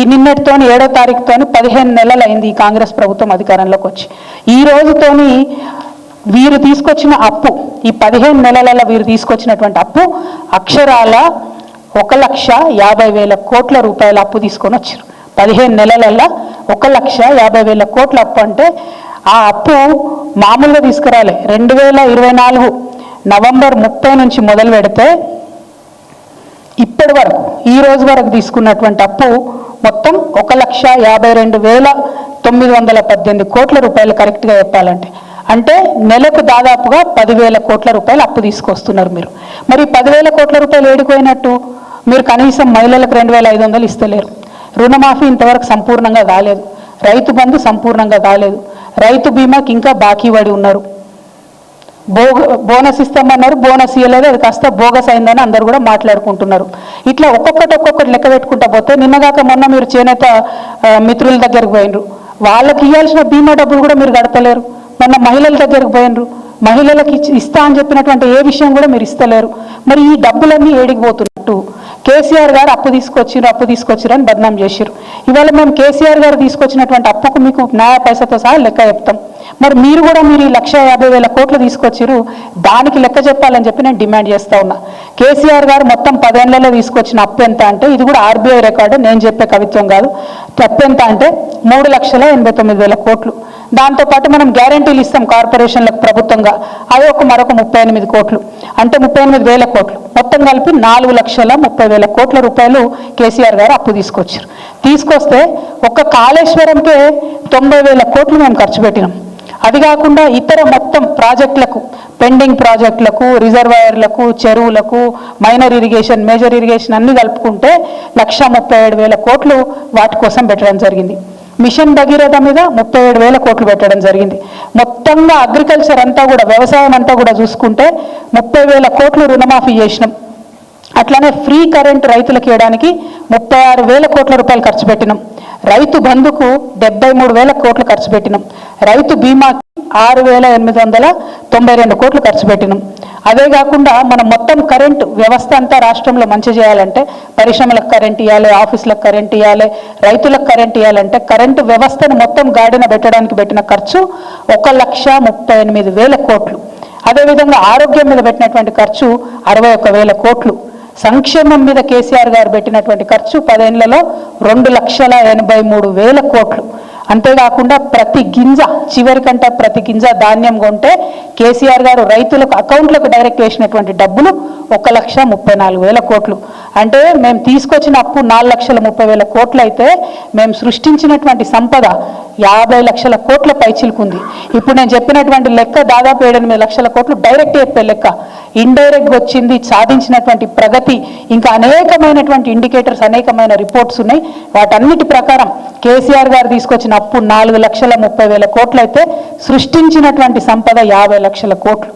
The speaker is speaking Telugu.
ఈ నిన్నటితోని ఏడో తారీఖుతోని పదిహేను నెలలు అయింది ఈ కాంగ్రెస్ ప్రభుత్వం అధికారంలోకి వచ్చి. ఈ రోజుతోని వీరు తీసుకొచ్చిన అప్పు ఈ పదిహేను నెలలలో వీరు తీసుకొచ్చినటువంటి అప్పు అక్షరాల ఒక లక్ష యాభై వేల కోట్ల రూపాయల అప్పు తీసుకొని వచ్చారు. పదిహేను నెలలలో ఒక లక్ష యాభై వేల కోట్ల అప్పు అంటే ఆ అప్పు మామూలుగా తీసుకురాలే. రెండు వేల ఇరవై నాలుగు నవంబర్ ముప్పై నుంచి మొదలు పెడితే ఇప్పటి వరకు ఈ రోజు వరకు తీసుకున్నటువంటి అప్పు మొత్తం ఒక లక్ష యాభై రెండు వేల తొమ్మిది వందల పద్దెనిమిది కోట్ల రూపాయలు కరెక్ట్గా చెప్పాలంటే. అంటే నెలకు దాదాపుగా పదివేల కోట్ల రూపాయలు అప్పు తీసుకొస్తున్నారు మీరు. మరి పదివేల కోట్ల రూపాయలు ఏడిపోయినట్టు? మీరు కనీసం మహిళలకు రెండు వేల ఐదు వందలు ఇస్తలేరు. రుణమాఫీ ఇంతవరకు సంపూర్ణంగా కాలేదు. రైతు బంధు సంపూర్ణంగా కాలేదు. రైతు బీమాకి ఇంకా బాకీ పడి ఉన్నారు. బోగ బోనస్ ఇస్తామన్నారు బోనస్ ఇవ్వలేదు అది కాస్త బోగస్ అయిందని అందరు కూడా మాట్లాడుకుంటున్నారు. ఇట్లా ఒక్కొక్కటి ఒక్కొక్కటి లెక్క పెట్టుకుంటా పోతే నిన్నగాక మొన్న మీరు చేనేత మిత్రుల దగ్గరకు పోయినరు వాళ్ళకి ఇవ్వాల్సిన బీమా డబ్బులు కూడా మీరు గడపలేరు మొన్న మహిళల దగ్గరకు పోయినరు మహిళలకు ఇస్తా అని చెప్పినటువంటి ఏ విషయం కూడా మీరు ఇస్తలేరు. మరి ఈ డబ్బులన్నీ ఏడిగిపోతున్నట్టు కేసీఆర్ గారు అప్పు తీసుకొచ్చిరు అప్పు తీసుకొచ్చిరు అని బదనాం చేసిరు ఇవాళ మేము కేసీఆర్ గారు తీసుకొచ్చినటువంటి అప్పుకు మీకు న్యాయ పైసతో సహా లెక్క చెప్తాం. మరి మీరు కూడా మీరు ఈ లక్ష యాభై వేల కోట్లు తీసుకొచ్చిరు దానికి లెక్క చెప్పాలని చెప్పి నేను డిమాండ్ చేస్తా ఉన్నా. కేసీఆర్ గారు మొత్తం పదేళ్ళలో తీసుకొచ్చిన అప్పు ఎంత అంటే ఇది కూడా ఆర్బీఐ రికార్డు నేను చెప్పే కవిత్వం కాదు. తప్పు ఎంత అంటే మూడు లక్షల ఎనభై తొమ్మిది వేల కోట్లు. దాంతోపాటు మనం గ్యారంటీలు ఇస్తాం కార్పొరేషన్లకు ప్రభుత్వంగా. అవి ఒక మరొక ముప్పై ఎనిమిది కోట్లు. అంటే ముప్పై ఎనిమిది వేల కోట్లు. మొత్తం కలిపి నాలుగు లక్షల ముప్పై వేల కోట్ల రూపాయలు కేసీఆర్ గారు అప్పు తీసుకొచ్చారు. తీసుకొస్తే ఒక్క కాళేశ్వరంకే తొంభై వేల కోట్లు మేము ఖర్చు పెట్టినాం. అది కాకుండా ఇతర మొత్తం ప్రాజెక్టులకు పెండింగ్ ప్రాజెక్టులకు రిజర్వాయర్లకు చెరువులకు మైనర్ ఇరిగేషన్ మేజర్ ఇరిగేషన్ అన్ని కలుపుకుంటే లక్ష ముప్పై ఏడు వేల కోట్లు వాటి కోసం పెట్టడం జరిగింది. మిషన్ భగీరథ మీద ముప్పై ఏడు వేల కోట్లు పెట్టడం జరిగింది. మొత్తంగా అగ్రికల్చర్ అంతా కూడా వ్యవసాయం అంతా కూడా చూసుకుంటే ముప్పై వేల కోట్లు రుణమాఫీ చేసినాం. అట్లానే ఫ్రీ కరెంట్ రైతులకు ఇవ్వడానికి ముప్పై ఆరు వేల కోట్ల రూపాయలు ఖర్చు పెట్టినాం. రైతు బంధుకు డెబ్బై మూడు వేల కోట్లు ఖర్చు పెట్టినాం. రైతు బీమాకి ఆరు వేల ఎనిమిది వందల తొంభై రెండు కోట్లు ఖర్చు పెట్టినాం. అదే కాకుండా మనం మొత్తం కరెంటు వ్యవస్థ అంతా రాష్ట్రంలో మంచి చేయాలంటే పరిశ్రమలకు కరెంట్ ఇవ్వాలి ఆఫీసులకు కరెంట్ ఇవ్వాలి రైతులకు కరెంట్ ఇవ్వాలంటే కరెంటు వ్యవస్థను మొత్తం గాడిన పెట్టడానికి పెట్టిన ఖర్చు ఒక లక్ష ముప్పై ఎనిమిది వేల కోట్లు. అదేవిధంగా ఆరోగ్యం మీద పెట్టినటువంటి ఖర్చు అరవై ఒక వేల కోట్లు. సంక్షేమం మీద కేసీఆర్ గారు పెట్టినటువంటి ఖర్చు పదేళ్ళలో రెండు లక్షల ఎనభై మూడు వేల కోట్లు. అంతేకాకుండా ప్రతి గింజ చివరికంటే ప్రతి గింజ ధాన్యం కొంటే కేసీఆర్ గారు రైతులకు అకౌంట్లకు డైరెక్ట్ వేసినటువంటి డబ్బులు ఒక లక్ష ముప్పై నాలుగు వేల కోట్లు. అంటే మేము తీసుకొచ్చిన అప్పు నాలుగు లక్షల ముప్పై వేల కోట్లు అయితే మేము సృష్టించినటువంటి సంపద యాభై లక్షల కోట్ల పైచిలుకుంది. ఇప్పుడు నేను చెప్పినటువంటి లెక్క దాదాపు ఏడెనిమిది లక్షల కోట్లు డైరెక్ట్ చెప్పే లెక్క. ఇండైరెక్ట్ వచ్చింది సాధించినటువంటి ప్రగతి ఇంకా అనేకమైనటువంటి ఇండికేటర్స్ అనేకమైన రిపోర్ట్స్ ఉన్నాయి. వాటన్నిటి ప్రకారం కేసీఆర్ గారు తీసుకొచ్చిన అప్పు నాలుగు లక్షల ముప్పై వేల కోట్లు అయితే సృష్టించినటువంటి సంపద యాభై లక్షల కోట్లు.